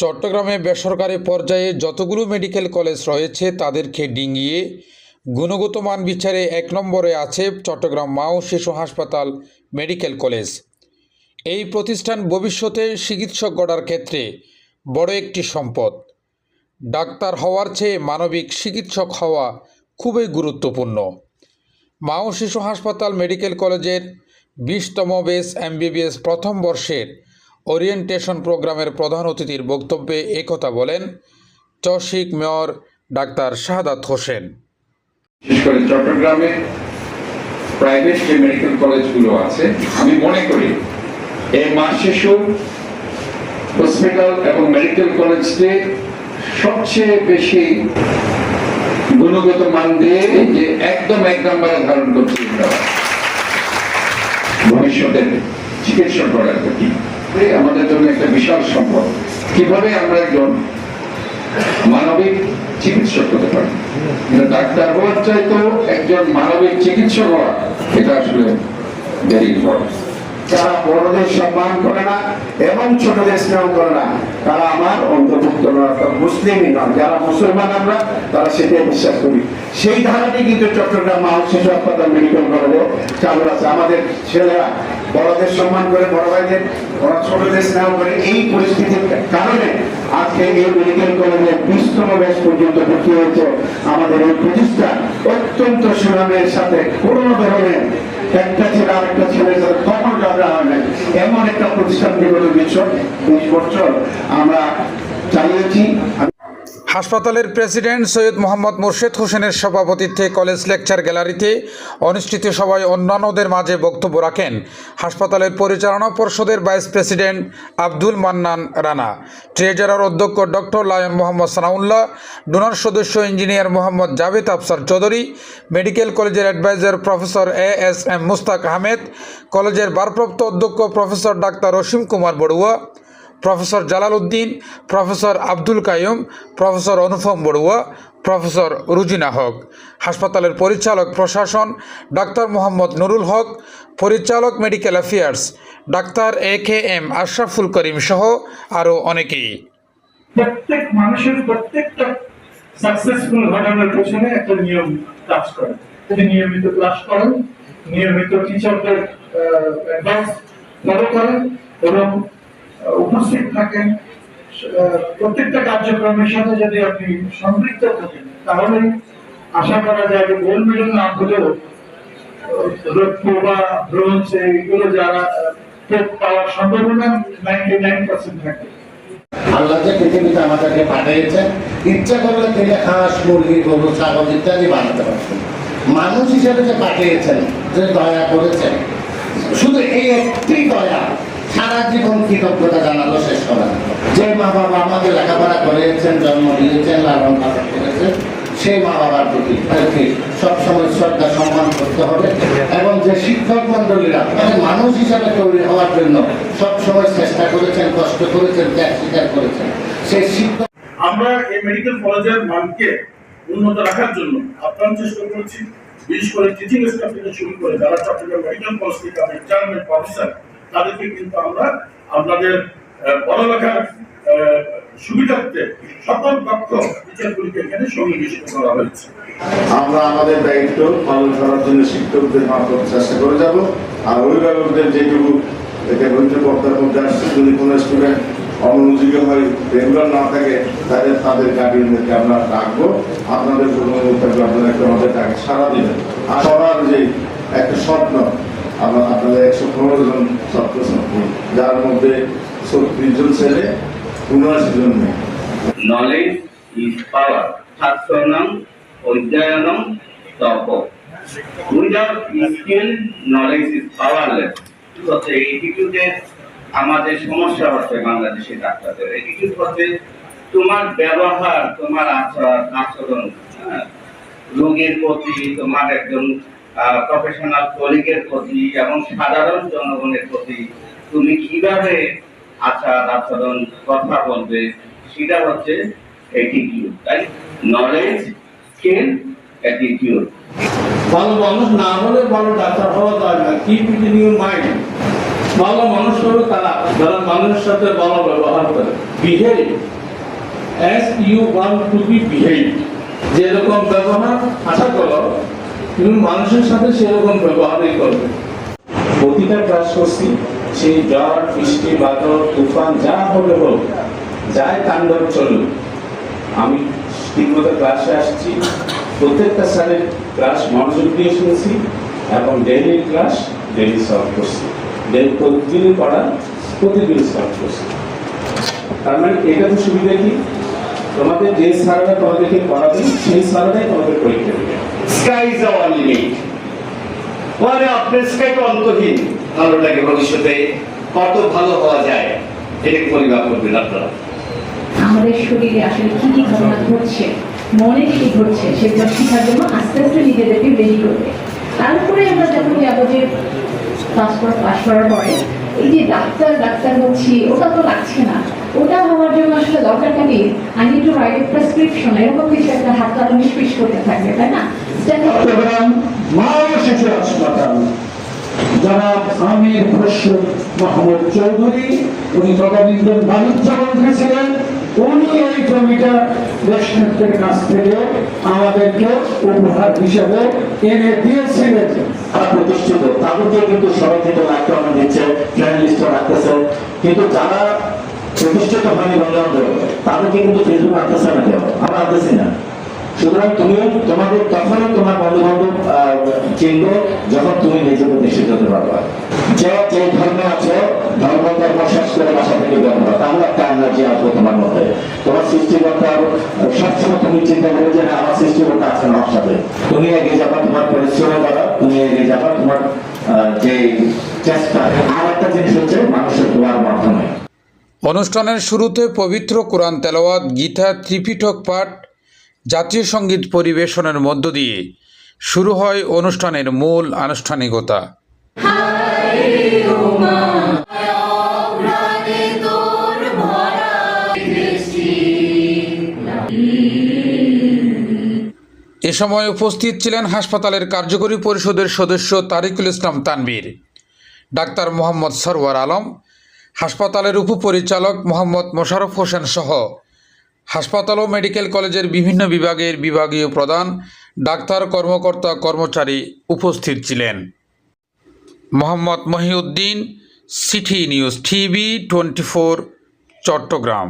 চট্টগ্রামে বেসরকারি পর্যায়ে যতগুলো মেডিকেল কলেজ রয়েছে, তাদেরকে ডিঙিয়ে গুণগত মান বিচারে এক নম্বরে আছে চট্টগ্রাম মা ও শিশু হাসপাতাল মেডিকেল কলেজ। এই প্রতিষ্ঠান ভবিষ্যতে চিকিৎসক গড়ার ক্ষেত্রে বড় একটি সম্পদ। ডাক্তার হওয়ার চেয়ে মানবিক চিকিৎসক হওয়া খুবই গুরুত্বপূর্ণ। মা ও শিশু হাসপাতাল মেডিকেল কলেজের বিশতম বেস এমবিবিএস প্রথম বর্ষের ওরিয়েন্টেশন প্রোগ্রামের প্রধান অতিথির বক্তব্যে একথা বলেন চশিক মেয়র ডাক্তার শাহাদাত হোসেন চট্টগ্রামে প্রাইভেট যে মেডিকেল কলেজগুলো আছে, আমি মনে করি এই মা শিশু হসপিটাল এবং মেডিকেল সবচেয়ে বেশি গুণগত মান দিয়ে যে একদম এক নম্বরে ধারণ করছে তারা। ভবিষ্যতের চিকিৎসা করার প্রতি আমাদের জন্য একটা বিশাল সম্পদ। কীভাবে আমরা একজন মানবিক চিকিৎসক হতে পারি? ডাক্তার হওয়ার চাইতেও একজন মানবিক চিকিৎসক হওয়া, এটা আসলে তারা আমার অন্তর্ভুক্ত যারা মুসলমান আমরা, তারা বিশ্বাস করি। সেই কিন্তু আমাদের ছেলেরা বড়দের সম্মান করে, বড় ভাইদের ওরা ছোটদের স্নেহ করে, এই পরিস্থিতির কারণে আজকে এই মেডিকেল কলেজে বিশতম ব্যাচ পর্যন্ত ভর্তি হয়েছে আমাদের এই প্রতিষ্ঠান অত্যন্ত সুনামের সাথে কোনো ধরনের একটা ছেলে আরেকটা ছেলের সাথে কখনো ঝগড়া হয় না এমন একটা প্রতিষ্ঠান বিগত বিশ বছর আমরা চালিয়েছি। হাসপাতালের প্রেসিডেন্ট সৈয়দ মোহাম্মদ মোর্শেদ হোসেনের সভাপতিত্বে কলেজ লেকচার গ্যালারিতে অনুষ্ঠিত সভায় অন্যান্যদের মাঝে বক্তব্য রাখেন হাসপাতালের পরিচালনা পর্ষদের vice president Abdul Mannan Rana, treasurer অধ্যক্ষ doctor lion Mohammad Sanaullah, donor সদস্য ইঞ্জিনিয়ার মোহাম্মদ জাভেদ আফসার চৌধুরী, মেডিকেল কলেজের adviser professor A S M Mushtaq Ahmed, কলেজের ভারপ্রাপ্ত অধ্যক্ষ professor doctor Asim Kumar Barua professor Jalal Uddin professor Abdul Kaium professor Anupam Barua, professor Rujina Haque. হাসপাতালের পরিচালক প্রশাসন doctor Mohammad Nurul Haque, পরিচালক medical affairs doctor A K M Ashraful Karim সহ আরও অনেকেই। প্রত্যেক মানুষের প্রত্যেকটা সাকসেসফুল ঘটনার পেছনে একটা নিয়ম কাজ করে। যে নিয়মিত ক্লাস করেন, নিয়মিত টিচারদের অ্যাডভান্স ফলো করেন এবং উপস্থিত থাকেন। প্রত্যেকটা কার্যক্রমের সাথে যদি আপনি সম্পৃক্ত থাকেন তাহলে আশা করা যায় যে গোল্ড মেডেল না হলেও রৌপ্য বা ব্রোঞ্জ এইগুলো যারা পাওয়ার সম্ভাবনা নাইনটি নাইন পার্সেন্ট থাকে। আল্লাহ যে পৃথিবীতে আমাদেরকে পাঠিয়েছেন, ইচ্ছা করলে তিনি হাঁস, মুরগি, গরু, ছাগল ইত্যাদি বানাতে পারছেন। মানুষ হিসেবে যে পাঠিয়েছেন, যে দয়া করেছেন, শুধু এই একটি দয়া সারা জীবন কৃতজ্ঞতা জানালো, শেষ করা যে মা বাবা আমাদের লেখাপড়া করেছেন জন্ম দিয়েছেন, লালন পালন করেছেন, সেই মা বাবার প্রতি সবসময় শ্রদ্ধা সম্মান করতে হবে এবং যে শিক্ষক মন্ডলীরা মানে মানুষ হিসাবে তৈরি হওয়ার জন্য সবসময় চেষ্টা করেছেন, কষ্ট করেছেন, ত্যাগ স্বীকার করেছেন। সেই শিক্ষক আমরা এই মেডিকেল কলেজের মানকে উন্নত রাখার জন্য আপ্রাণ চেষ্টা করেছি। বিশেষ করে টিচিং স্টাফ থেকে শুরু করে যারা চট্টগ্রাম মেডিকেল কলেজ থেকে আমাদের চেয়ারম্যান প্রফেসর তাদেরকে কিন্তু আমরা আপনাদের পড়ালেখার সুবিধার্থে সকল পক্ষ টিচারগুলিকে এখানে সন্নিবেশিত করা হয়েছে। আমরা আমাদের দায়িত্ব পালন করার জন্য শিক্ষকদের মারফত চেষ্টা করে যাব। আর অভিভাবকদের যেটুকু এটা বলতে পর্দার মধ্যে আসছে, যদি কোনো স্টুডেন্ট অমনোযোগী হয় রেগুলার না থাকে তাদের তাদের গার্ডিয়ানদেরকে আমরা ডাকবো। আপনাদের কোনো থাকলে আপনারা আমাদের ডাকে সারা দিবেন। আর সবার যে একটা স্বপ্ন আপনাদের একশো পনেরো জন ছাত্রছাত্রী যার মধ্যে ছত্রিশ জন ছেলে উনআশি জন মেয়ে knowledge is power. Satsanam Uddayanam Tapo. Without skill, knowledge is powerless. তো এই অ্যাটিটিউডের আমাদের সমস্যা হচ্ছে বাংলাদেশের ডাক্তারদের অ্যাটিটিউড হচ্ছে তোমার ব্যবহার তোমার আচরণ আচরণ হ্যাঁ, রোগীর প্রতি তোমার একজন প্রফেশনাল কলিগের প্রতি এবং সাধারণ জনগণের প্রতি তুমি কীভাবে আচার আচরণ, কথা বলবে, সেটা হচ্ছে অ্যাটিটিউড তাই? নলেজ স্কিল অ্যাটিটিউড ভালো মানুষ না হলে ভালো ডাক্তার হওয়া যায় না ইউর মাইন্ড ভালো মানুষ হলো তারা যারা মানুষের সাথে ভালো ব্যবহার করে। Behave as you want to be behave যেরকম ব্যবহার, আশা করো তুমি মানুষের সাথে সেরকম ব্যবহারই করবে। প্রতিটা ক্লাস করছি, সেই ঝড় বৃষ্টি, বাদল, তুফান, যা হবে হোক, যাই তাণ্ডব চলুক, আমি ঠিকমতো ক্লাসে আসছি, প্রত্যেকটা স্যারের ক্লাস মনোযোগ দিয়ে শুনছি এবং ডেইলি ক্লাস ডেইলি সলভ করছি। ডেইলি প্রতিদিনই পড়া প্রতিদিন সলভ করছি। তার মানে এটা তো সুবিধা কি? তোমাদের যে স্যাররা তোমাদেরকে পড়াবে, সেই স্যাররাই তোমাদের পরীক্ষা দেবে। স্কাই ইজ লিমিট মানে আপনার স্কাই তো অন্তহীন। ভালো লাগে ভবিষ্যতে। কত ভালো হওয়া যায় এটাকে পরিমাপ করবেন আপনারা। আমাদের শরীরে আসলে কি কি ঘটনা ঘটছে, মনে কি ঘটছে, সেগুলো শেখার জন্য আস্তে আস্তে নিজেদেরকে রেডি করবে। তারপরে আমরা যখন যে পাসপোর্ট পাস করার পরে, এই যে ডাক্তার ডাক্তার হচ্ছি ওটা তো লাগছে না। ওটা হওয়ার জন্য আসলে দরকারটা কি? I need to write prescription এরকম কিছু একটা হাত তারা নিষ্পিস করতে থাকবে, তাই না? চট্টগ্রাম মা শিশু হাসপাতাল জনাব আমির খসরু মাহমুদ চৌধুরী। উনি তদানীন্তন বাণিজ্য মন্ত্রী ছিলেন উনি এই জমিটা দেশনেত্রের কাছ থেকে আমাদেরকে উপহার হিসেবে এনে দিয়েছিলেন। প্রতিষ্ঠিত। তাদেরকে কিন্তু সবাই থেকে আক্রমণ দিচ্ছে ফ্রেন্ড রাখতেছে। কিন্তু যারা প্রতিষ্ঠিত হয়নি বন্ধু তাদেরকে কিন্তু ফেসবুক রাখতেছে না কেউ? আমরা রাখতেছি না। সুতরাং তুমি তোমাদের তখনই তোমার বন্ধু বান্ধব চিনবে যখন তুমি নিজে প্রতিষ্ঠিত হতে পারবা। যে যে ধর্মে আছো, ধর্ম কর্ম শেষ করে বাসা থেকে বের তাহলে একটা এনার্জি আসবে তোমার মধ্যে। তোমার সৃষ্টিকর্তা সবসময় তুমি চিন্তা করবে যে আমার সৃষ্টিকর্তা আছে আমার সাথে। তুমি এগিয়ে যাবা তোমার পরিশ্রমের দ্বারা, তুমি এগিয়ে যাবা তোমার যে চেষ্টা। আর একটা জিনিস হচ্ছে, মানুষের দোয়ার মাধ্যমে। অনুষ্ঠানের শুরুতে পবিত্র কোরআন তেলাওয়াত, গীতা, ত্রিপিটক পাঠ জাতীয় সংগীত পরিবেশনের মধ্য দিয়ে শুরু হয় অনুষ্ঠানের মূল আনুষ্ঠানিকতা। এ সময় উপস্থিত ছিলেন হাসপাতালের কার্যকরী পরিষদের সদস্য তারিকুল ইসলাম তানবীর ডাক্তার মোহাম্মদ সরওয়ার আলম, হাসপাতালের উপপরিচালক মোহাম্মদ মোশারফ হোসেন সহ হাসপাতাল ও মেডিকেল কলেজের বিভিন্ন বিভাগের বিভাগীয় প্রধান, ডাক্তার, কর্মকর্তা, কর্মচারী উপস্থিত ছিলেন। Mohammad Mohiuddin, city news TV twenty Chattogram.